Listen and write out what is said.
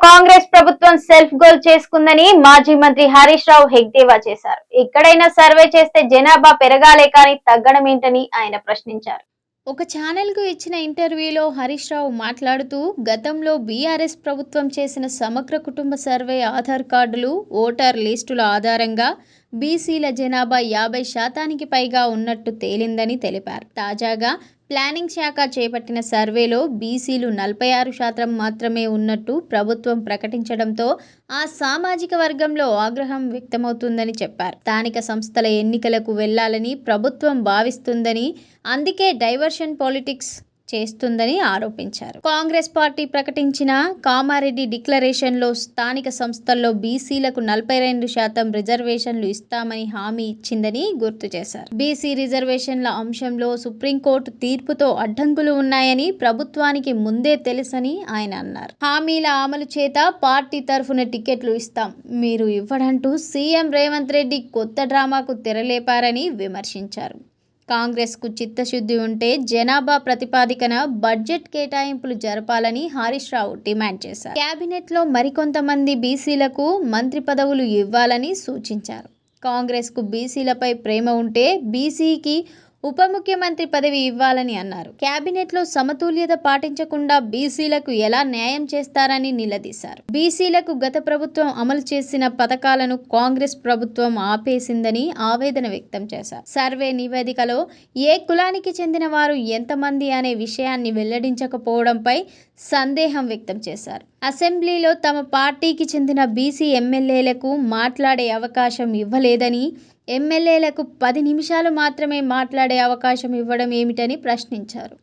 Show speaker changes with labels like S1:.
S1: కాంగ్రెస్ ప్రభుత్వం self goal చేసుకుందని మాజీ మంత్రి హరీష్ రావు హెగ్దేవా చేశారు. ఎక్కడైనా సర్వే చేస్తే జనాభా పెరగాలే కానీ తగ్గడం ఏంటని ఆయన ప్రశ్నించారు.
S2: ఒక ఛానల్కు ఇచ్చిన ఇంటర్వ్యూలో హరీష్ రావు మాట్లాడుతూ గతంలో బీఆర్ఎస్ ప్రభుత్వం చేసిన సమగ్ర కుటుంబ సర్వే ఆధార్ కార్డులు ఓటర్ లిస్టుల ఆధారంగా బీసీల జనాభా యాభై శాతానికి పైగా ఉన్నట్టు తేలిందని తెలిపారు. తాజాగా ప్లానింగ్ శాఖ చేపట్టిన సర్వేలో బీసీలు నలభై ఆరు శాతం మాత్రమే ఉన్నట్టు ప్రభుత్వం ప్రకటించడంతో ఆ సామాజిక వర్గంలో ఆగ్రహం వ్యక్తమవుతుందని చెప్పారు. స్థానిక సంస్థల ఎన్నికలకు వెళ్ళాలని ప్రభుత్వం భావిస్తుందని అందుకే డైవర్షన్ పాలిటిక్స్ చేస్తుందని ఆరోపించారు. కాంగ్రెస్ పార్టీ ప్రకటించిన కామారెడ్డి డిక్లరేషన్లో స్థానిక సంస్థల్లో బీసీలకు నలభై రెండు శాతం రిజర్వేషన్లు ఇస్తామని హామీ ఇచ్చిందని గుర్తు చేశారు. బీసీ రిజర్వేషన్ల అంశంలో సుప్రీంకోర్టు తీర్పుతో అడ్డంకులు ఉన్నాయని ప్రభుత్వానికి ముందే తెలుసని ఆయన అన్నారు. హామీల అమలు చేత పార్టీ తరఫున టికెట్లు ఇస్తాం. మీరు ఇవ్వడంటూ సీఎం రేవంత్ రెడ్డి కొత్త డ్రామాకు తెరలేపారని విమర్శించారు. కాంగ్రెస్కు చిత్తశుద్ధి ఉంటే జనాభా ప్రతిపాదికన బడ్జెట్ కేటాయింపులు జరపాలని హరీష్ రావు డిమాండ్ చేశారు. కేబినెట్లో మరికొంతమంది బీసీలకు మంత్రి పదవులు ఇవ్వాలని సూచించారు. కాంగ్రెస్కు బీసీలపై ప్రేమ ఉంటే బీసీకి ఉప ముఖ్యమంత్రి పదవి ఇవ్వాలని అన్నారు. కేబినెట్లో సమతుల్యత పాటించకుండా బీసీలకు ఎలా న్యాయం చేస్తారని నిలదీశారు. బీసీలకు గత ప్రభుత్వం అమలు చేసిన పథకాలను కాంగ్రెస్ ప్రభుత్వం ఆపేసిందని ఆవేదన వ్యక్తం చేశారు. సర్వే నివేదికలో ఏ కులానికి చెందిన వారు ఎంతమంది అనే విషయాన్ని వెల్లడించకపోవడంపై సందేహం వ్యక్తం చేశారు. అసెంబ్లీలో తమ పార్టీకి చెందిన బీసీ ఎమ్మెల్యేలకు మాట్లాడే అవకాశం ఇవ్వలేదని ఎమ్మెల్యేలకు పది నిమిషాలు మాత్రమే మాట్లాడే అవకాశం ఇవ్వడం ఏమిటని ప్రశ్నించారు.